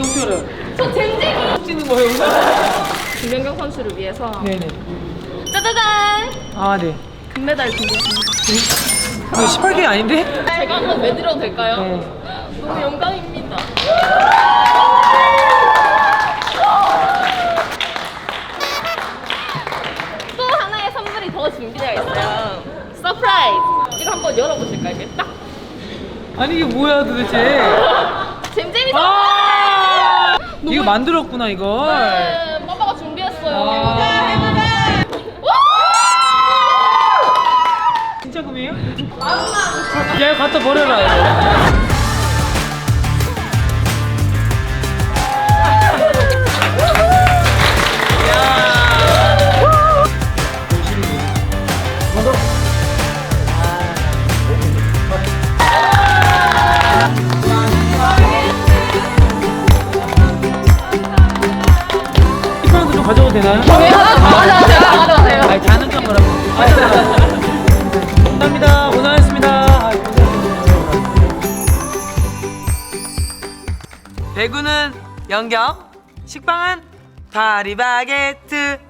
어떻게? 저 잼잼이 찍는 거예요, 여기서? 김연경 선수를 위해서 네네. 짜자잔 아, 네. 금메달 준비했습니다 이거 18개 아닌데? 제가 한번 내드려도 될까요? 네. 너무 영광입니다 또 하나의 선물이 더 준비되어 있어요 서프라이즈 이거 한번 열어보실까요? 이게 딱 아니, 이게 뭐야, 도대체? 이거 만들었구나, 이걸. 네, 빠빠가 준비했어요 아. 진짜 금이에요? 야, 이거 갖다 버려라, 이거. 식빵도 좀 가져도 되나요? 네, 가져가세요 가져가세요 아니, 자는 건 뭐라고. 감사합니다. 고생하셨습니다. 배구는 영경, 식빵은 파리바게트.